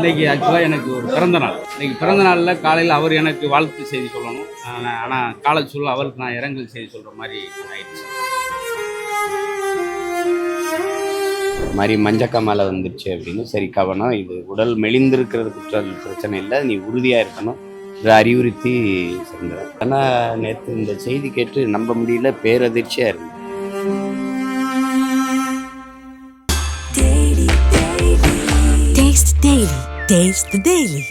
இன்னைக்கு ஆக்சுவலாக எனக்கு ஒரு பிறந்த நாள். இன்னைக்கு பிறந்த நாளில் காலையில் அவர் எனக்கு வாழ்த்து செய்தி சொல்லணும். ஆனால் காலை சொல்ல அவருக்கு நான் இரங்கல் செய்தி சொல்கிற மாதிரி ஆயிடுச்சு. இது மாதிரி மஞ்சக்கமாலை வந்துருச்சு அப்படின்னு. சரி கவனம். இது உடல் மெலிந்திருக்கிறது குற்ற பிரச்சனை இல்லை. நீ உறுதியாக இருக்கணும். என்று அறிவுறுத்தி சென்றார் ஆனால் நேற்று இந்த செய்தி கேட்டு நம்ப முடியல பேரதிர்ச்சியாக இருந்தது Taste Daily. The Daily.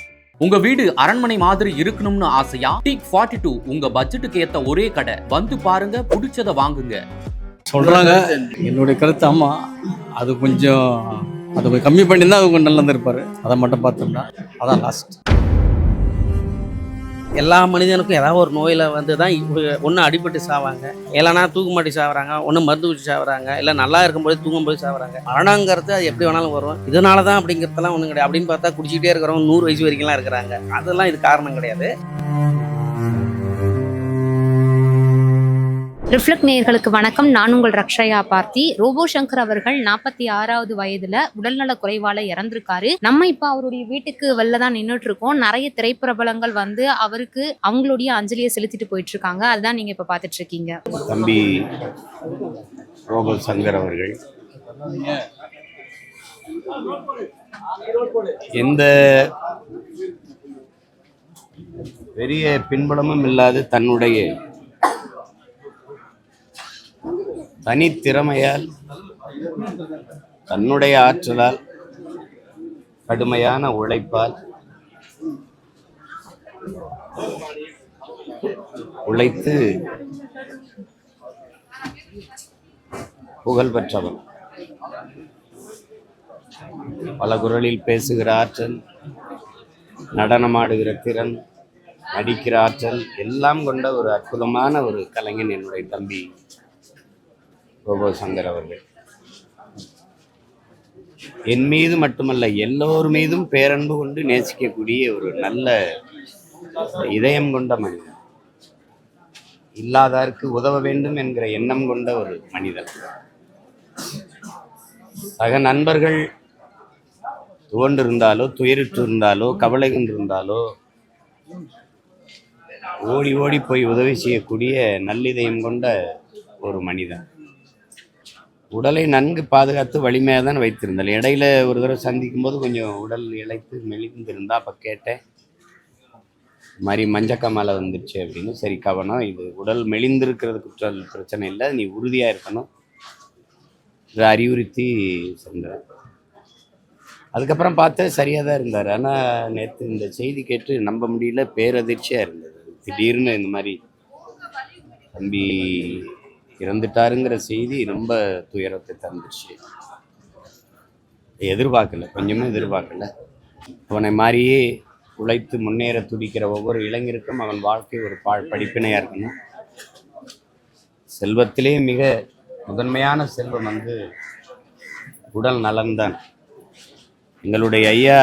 உங்க வீடு அரண்மனை மாதிரி இருக்கணும்னு ஆசையா? டீக் ஃபார்ட்டி டூ உங்க பட்ஜெட்டுக்கு ஏத்த ஒரே கடை. வந்து பாருங்க பிடிச்சத வாங்குங்க. சொல்கிறாங்க என்னுடைய கருத்து ஆமா அது கொஞ்சம் அதை கம்மி பண்ணியிருந்தா அது கொஞ்சம் நல்லா இருந்திருப்பாரு. அதை மட்டும் பார்த்தோம்னா அதான் லாஸ்ட் எல்லா மனிதனுக்கும் ஏதாவது ஒரு நோயில் வந்து தான் ஒன்று அடிபட்டு சாவாங்க. இல்லைனா தூக்கு மாட்டி சாவறாங்க ஒன்று மருந்து வச்சு சாவறாங்க இல்லை நல்லா இருக்கும்போது தூங்கும்போது சாவறாங்க. மரணங்கிறது அது எப்படி வேணாலும் வரும். இதனால தான் அப்படிங்கிறதெல்லாம் ஒன்றும் கிடையாது. அப்படின்னு பார்த்தா குடிச்சிக்கிட்டே இருக்கிறவங்க நூறு வயசு வரைக்கும்லாம் இருக்கிறாங்க. அதெல்லாம் இது காரணம் கிடையாது. ரிஃப்ளெக்ட் நேயர்களுக்கு வணக்கம். நான் உங்கள் ரக்ஷயா பார்த்தி. ரோபோ சங்கர் அவர்கள் நாற்பத்தி ஆறாவது வயதுல உடல்நல குறைவால இறந்திருக்காரு. நம்ம இப்ப அவருடைய வீட்டுக்கு வெளில தான் நின்றுட்டு இருக்கோம். நிறைய திரைப்பிரபலங்கள் வந்து அவருக்கு அவங்களுடைய அஞ்சலியை செலுத்திட்டு போயிட்டு இருக்காங்க அதுதான் நீங்க இப்ப பாத்துட்டு இருக்கீங்க தம்பி ரோபோ சங்கர் அவர்கள். எந்த பெரிய பின்புலமும் இல்லாத தன்னுடைய தனித்திறமையால் தன்னுடைய ஆற்றலால் கடுமையான உழைப்பால் உழைத்து புகழ் பெற்றவன் பல குரலில் பேசுகிற ஆற்றல் நடனமாடுகிற திறன் நடிக்கிற ஆற்றல் எல்லாம் கொண்ட ஒரு அற்புதமான ஒரு கலைஞன் என்னுடைய தம்பி. ரோபோ சங்கர் அவர்கள். என் மீது மட்டுமல்ல எல்லோர் மீதும் பேரன்பு கொண்டு நேசிக்கக்கூடிய ஒரு நல்ல இதயம் கொண்ட மனிதன். இல்லாதாருக்கு உதவ வேண்டும் என்கிற எண்ணம் கொண்ட ஒரு மனிதன். சக நண்பர்கள் துவண்டிருந்தாலோ துயரிட்டு இருந்தாலோ கவலை கொண்டிருந்தாலோ ஓடி ஓடி போய் உதவி செய்யக்கூடிய நல்லிதயம் கொண்ட ஒரு மனிதன். உடலை நன்கு பாதுகாத்து வலிமையாக தான் வைத்திருந்தாள். இடையில ஒரு தடவை சந்திக்கும் போது கொஞ்சம் உடல் இழைத்து மெலிந்திருந்தா அப்போ கேட்டேன். இது மாதிரி மஞ்சக்கமாலை வந்துருச்சு அப்படின்னு. சரி கவனம். இது உடல் மெலிந்திருக்கிறது குற்ற பிரச்சனை இல்லை. நீ உறுதியாக இருக்கணும். இதை அறிவுறுத்தி சென்றேன். அதுக்கப்புறம் பார்த்து சரியாக தான் இருந்தார். ஆனால் நேற்று இந்த செய்தி கேட்டு நம்ப முடியல பேரதிர்ச்சியாக இருந்தது. திடீர்னு இந்த மாதிரி தம்பி இறந்துட்டாருங்கிற செய்தி ரொம்ப துயரத்தை தந்துச்சு எதிர்பார்க்கல கொஞ்சமே எதிர்பார்க்கல. அவனை மாதிரியே உழைத்து முன்னேற துடிக்கிற ஒவ்வொரு இளைஞருக்கும் அவன் வாழ்க்கை ஒரு பா படிப்பினையாக இருக்கணும். செல்வத்திலே மிக முதன்மையான செல்வம் வந்து உடல் நலன்தான் எங்களுடைய ஐயா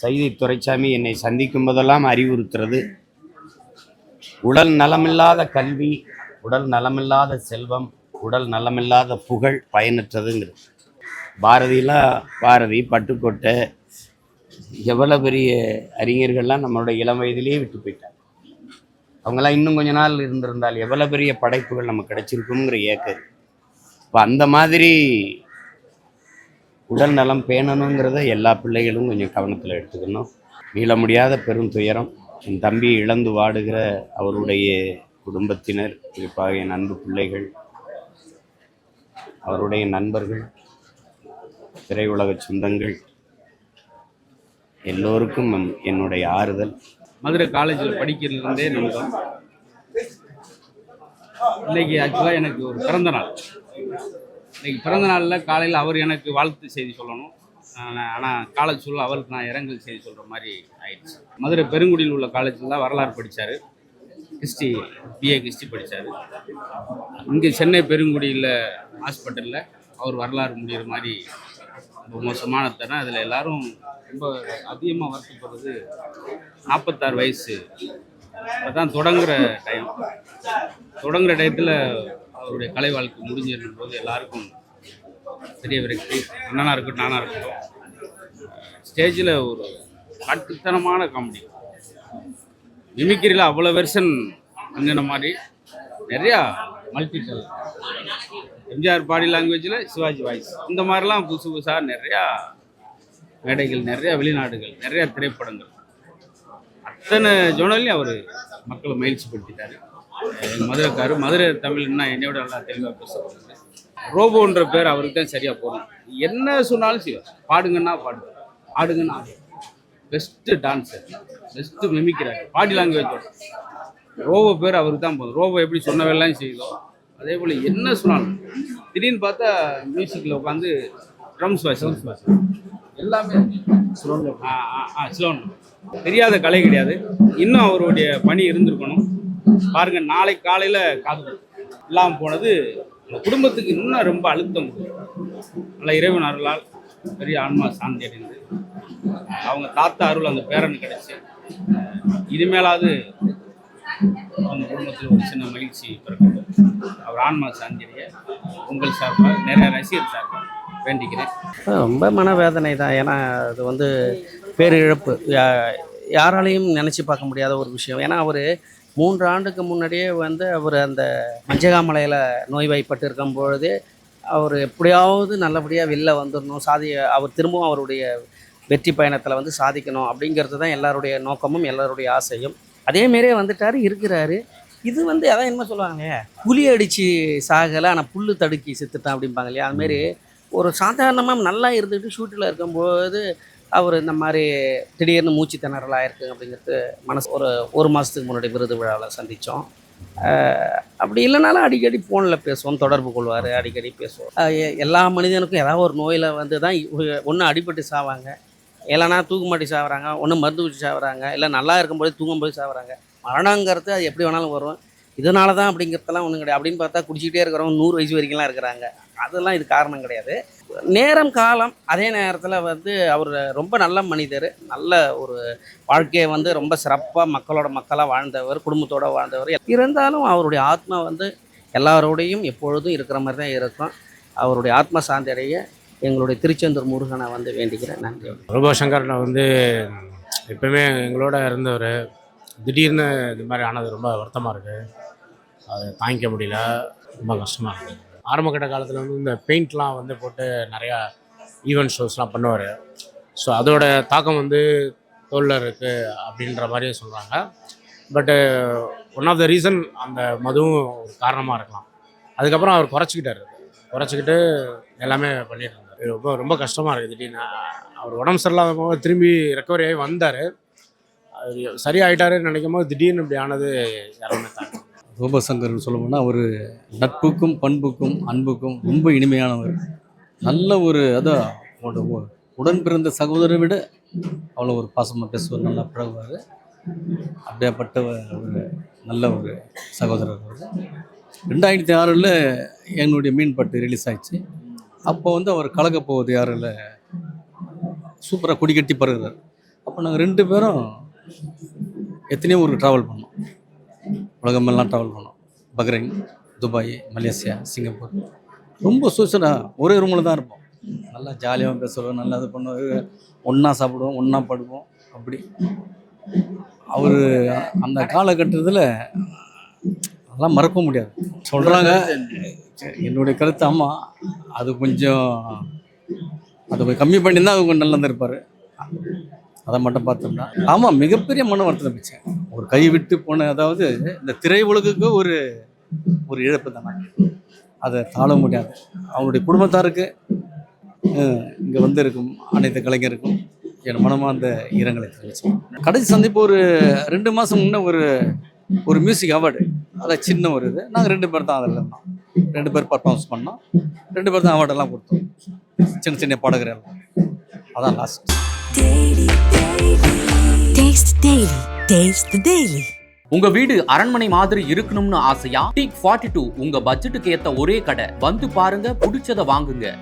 சைதி துரைசாமி என்னை சந்திக்கும் போதெல்லாம் அறிவுறுத்துறது உடல் நலமில்லாத கல்வி உடல் நலமில்லாத செல்வம் உடல் நலமில்லாத புகழ் பயனற்றதுங்கிறது. பாரதியெலாம் பாரதி பட்டுக்கோட்டை எவ்வளோ பெரிய அறிஞர்கள்லாம் நம்மளுடைய இளம் வயதிலேயே விட்டு போயிட்டாங்க. அவங்களாம் இன்னும் கொஞ்ச நாள் இருந்திருந்தால் எவ்வளோ பெரிய படைப்புகள் நமக்கு கிடைச்சிருக்குங்கிற ஏக்கம். இப்போ அந்த மாதிரி உடல் நலம் பேணணுங்கிறத எல்லா பிள்ளைகளும் கொஞ்சம் கவனத்தில் எடுத்துக்கணும். மீள முடியாத பெரும் துயரம். என் தம்பி இழந்து வாடுகிற அவருடைய குடும்பத்தினர் குறிப்பாக என் அன்பு பிள்ளைகள் அவருடைய நண்பர்கள் திரையுலக சொந்தங்கள் எல்லோருக்கும் என்னுடைய ஆறுதல். மதுரை காலேஜில் படிக்கிறதுலேருந்தே நண்பன் இன்னைக்கு ஆக்சுவலாக எனக்கு ஒரு பிறந்த நாள். இன்னைக்கு பிறந்த நாளில் காலையில் அவர் எனக்கு வாழ்த்து செய்தி சொல்லணும். ஆனால் காலேஜ் சொல்ல அவருக்கு நான் இரங்கல் செய்தி சொல்கிற மாதிரி ஆயிடுச்சு. மதுரை பெருங்குடியில் உள்ள காலேஜில் தான் வரலாறு படித்தார் ஹிஸ்ட்ரி பிஏ ஹிஸ்ட்ரி படித்தார் இங்கே சென்னை பெருங்குடியில் ஹாஸ்பிட்டலில் அவர் வரலாறு முடிகிற மாதிரி ரொம்ப மோசமான தரம் அதில் எல்லாரும் ரொம்ப அதிகமாக வருத்தப்படுறது நாற்பத்தாறு வயசு. அதுதான் தொடங்குகிற டைம் தொடங்குகிற டயத்தில் அவருடைய கலை வாழ்க்கை முடிஞ்சிருக்கும் போது எல்லாருக்கும் பெரிய அண்ணனாக இருக்கட்டும் நானாக இருக்கட்டும். ஸ்டேஜில் ஒரு காட்டுத்தனமான காமெடி மிமிக்கிரியில் அவ்வளோ வெர்ஷன் அங்கின மாதிரி நிறையா மல்டி எம்ஜிஆர் பாடி லாங்குவேஜில் சிவாஜி வாய்ஸ் இந்த மாதிரிலாம் புதுசு புதுசாக நிறையா மேடைகள் நிறையா வெளிநாடுகள் நிறையா திரைப்படங்கள். அத்தனை ஜோனல்லையும் அவர் மக்களை மகிழ்ச்சி படுத்திட்டார் எங்கள் மதுரைக்காரு மதுரை தமிழ்னா என்னையோட நல்லா தெளிவாக பேசுவாங்க ரோபோன்ற பேர் அவருக்கு தான் சரியாக போகணும் என்ன சொன்னாலும் செய்வார். பாடுங்கன்னா பாடு ஆடுங்கன்னா பெஸ்ட்டு டான்ஸர் பெஸ்ட்டு மெமிக்கிறார் பாடி லாங்குவேஜோட ரோவோ பேர் அவருக்கு தான் போதும். ரோவோ எப்படி சொன்னவெல்லாம் செய்தோம் அதே போல் என்ன சொன்னாலும் திடீர்னு பார்த்தா மியூசிக்கில் உட்காந்து ட்ரம்ஸ் வாசி எல்லாமே ஆ ஆ ஆ ஸ்லோன் தெரியாத கலை கிடையாது. இன்னும் அவருடைய பணி இருந்திருக்கணும். பாருங்க நாளை காலையில் காது இல்லாமல் போனது அந்த குடும்பத்துக்கு இன்னும் ரொம்ப அழுத்தம். நல்ல இறைவன் அருளால் பெரிய ஆன்மா சாந்தி அடைந்து அவங்க தாத்தா அருள் அந்த பேரன் கிடைச்சு. இனிமேலாவது அவங்க குடும்பத்தில் ஒரு சின்ன மகிழ்ச்சி பிறக்கிறது அவர் ஆன்மா சாந்தி அடைய உங்கள் சார்பாக நிறைய ரசிகர் சார்பாக வேண்டிக்கிறேன். ரொம்ப மனவேதனை தான். ஏன்னா அது வந்து பேரிழப்பு. யா- யாராலையும் நினச்சி பார்க்க முடியாத ஒரு விஷயம். ஏன்னா அவர் மூன்று ஆண்டுக்கு முன்னாடியே வந்து அவர் அந்த மஞ்சகாமலையில் நோய்வாய்ப்பட்டு இருக்கும் பொழுதே அவர் எப்படியாவது நல்லபடியாக வெளில வந்துடணும் சாதி அவர் திரும்பவும் அவருடைய வெற்றி பயணத்தில் வந்து சாதிக்கணும் அப்படிங்கிறது தான் எல்லாருடைய நோக்கமும் எல்லாருடைய ஆசையும். அதேமாரியே வந்துட்டார் இருக்கிறாரு. இது வந்து அதான் என்ன சொல்லுவாங்க புலி அடித்து சாகலை ஆனால் புல்லு தடுக்கி செத்துட்டான் அப்படிம்பாங்க இல்லையா? அதுமாரி ஒரு சாதாரணமாக நல்லா இருந்துட்டு ஷூட்டில் இருக்கும்போது அவர் இந்த மாதிரி திடீர்னு மூச்சு திணறலாக இருக்குங்க அப்படிங்கிறது மனசு ஒரு ஒரு மாதத்துக்கு முன்னாடி விருது விழாவில் சந்தித்தோம் அப்படி இல்லைனாலும் அடிக்கடி ஃபோனில் பேசுவோம் தொடர்பு கொள்வார் அடிக்கடி பேசுவோம். எல்லா மனிதனுக்கும் ஏதாவது ஒரு நோயில் வந்து தான் ஒன்று அடிபட்டு சாவாங்க. இல்லைனா தூக்கு மாட்டி ஒன்று மருந்து வச்சு சாகுறாங்க இல்லை நல்லா இருக்கும்போது தூங்கும்போது சாகுறாங்க மரணங்கிறது அது எப்படி வேணாலும் வரும். இதனால தான் அப்படிங்கிறதெல்லாம் ஒன்றும் கிடையாது. அப்படின்னு பார்த்தா குடிச்சிக்கிட்டே இருக்கிறவங்க நூறு வயசு வரைக்கும்லாம் இருக்கிறாங்க. அதெல்லாம் இது காரணம் கிடையாது. நேரம் காலம் அதே நேரத்தில் வந்து அவர் ரொம்ப நல்ல மனிதர். நல்ல ஒரு வாழ்க்கையை வந்து ரொம்ப சிறப்பாக மக்களோட மக்களாக வாழ்ந்தவர் குடும்பத்தோடு வாழ்ந்தவர். இருந்தாலும் அவருடைய ஆத்மா வந்து எல்லாரோடையும் எப்பொழுதும் இருக்கிற மாதிரி தான் இருக்கும். அவருடைய ஆத்மா சாந்தி அடைய எங்களுடைய திருச்செந்தூர் முருகனை வந்து வேண்டிக்கிறேன். நன்றி. ரூபா சங்கரில் வந்து எப்பவுமே எங்களோட இருந்தவர். திடீர்னு இது மாதிரி ஆனது ரொம்ப வருத்தமாக இருக்குது அது தாங்கிக்க முடியல. ரொம்ப கஷ்டமாக இருக்குது ஆரம்பகட்ட காலத்தில் வந்து இந்த பெயிண்ட்லாம் வந்து போட்டு நிறையா ஈவெண்ட் ஷோஸ்லாம் பண்ணுவார். ஸோ அதோட தாக்கம் வந்து தோல்ல இருக்குது அப்படின்ற மாதிரியே சொல்கிறாங்க பட்டு ஒன் ஆஃப் த ரீசன் அந்த மதுவும் ஒரு காரணமாக இருக்கலாம். அதுக்கப்புறம் அவர் குறைச்சிக்கிட்டாரு. குறைச்சிக்கிட்டு எல்லாமே பண்ணிட்டு இருந்தார். ரொம்ப ரொம்ப கஷ்டமாக இருக்குது திடீர்னு அவர் உடம்பு சரியில்லாத போது திரும்பி ரெக்கவரி ஆகி வந்தார். அவர் சரியாயிட்டாருன்னு நினைக்கும் போது திடீர்னு இப்படி ஆனது யாருமே தாங்க ரூபசங்கர்னு சொல்லணும்னா அவர் நட்புக்கும் பண்புக்கும் அன்புக்கும் ரொம்ப இனிமையானவர். நல்ல ஒரு அதான் உடன் பிறந்த சகோதரரை விட அவ்வளோ ஒரு பாசமாக பேசுவார் நல்லா பழகுவார். அப்படியாப்பட்ட ஒரு நல்ல ஒரு சகோதரர் அவர். ரெண்டாயிரத்தி ஆறில் என்னுடைய மீன்பட்டு ரிலீஸ் ஆயிடுச்சு. அப்போ வந்து அவர் கலக்க போவது யாரில்? சூப்பராக கொடி கட்டி பருகிறார். அப்போ நாங்கள் ரெண்டு பேரும் எத்தனையோ ஊருக்கு ட்ராவல் பண்ணோம். உலகமெல்லாம் ட்ராவல் பண்ணோம். Bahrain Dubai Malaysia Singapore. ரொம்ப சூசனாக ஒரே ரூமில் தான் இருப்போம். நல்லா ஜாலியாக பேசுவோம் நல்லா இது பண்ணுவோம். ஒன்றா சாப்பிடுவோம் ஒன்றா படுவோம் அப்படி. அவர் அந்த காலகட்டத்தில் அதெல்லாம் மறக்க முடியாது. சொல்கிறாங்க என்னுடைய கருத்து அம்மா அது கொஞ்சம் அதை கம்மி பண்ணி தான் அவங்க நல்லா இருந்திருப்பார். அதை மட்டும் பார்த்தோம்னா ஆமாம் மிகப்பெரிய மன வருத்தம் பிச்சை ஒரு கை விட்டு போன அதாவது இந்த திரை உலகுக்கு ஒரு ஒரு இழப்பு தானே. அதை தாழ முடியாது. அவனுடைய குடும்பத்தாருக்கு இங்கே வந்து இருக்கும் அனைத்து கலைஞருக்கும் என் மனமார்ந்த இரங்கலை தெரிவிச்சேன் கடைசி சந்திப்பு ஒரு ரெண்டு மாதம் முன்னே ஒரு ஒரு மியூசிக் அவார்டு அதில் சின்ன ஒரு இது. நாங்கள் ரெண்டு பேர் தான் அதில் இருந்தோம். ரெண்டு பேர் பர்ஃபார்மன்ஸ் பண்ணோம். ரெண்டு பேர் தான் அவார்டெல்லாம் கொடுத்தோம். சின்ன சின்ன பாடகர் எல்லாம் அதான் லாஸ்ட். உங்க வீடு அரண்மனை மாதிரி இருக்கணும்னு ஆசையா? டீக் ஃபார்ட்டி டூ உங்க பட்ஜெட்டுக்கு ஏத்த ஒரே கடை. வந்து பாருங்க பிடிச்சத வாங்குங்க.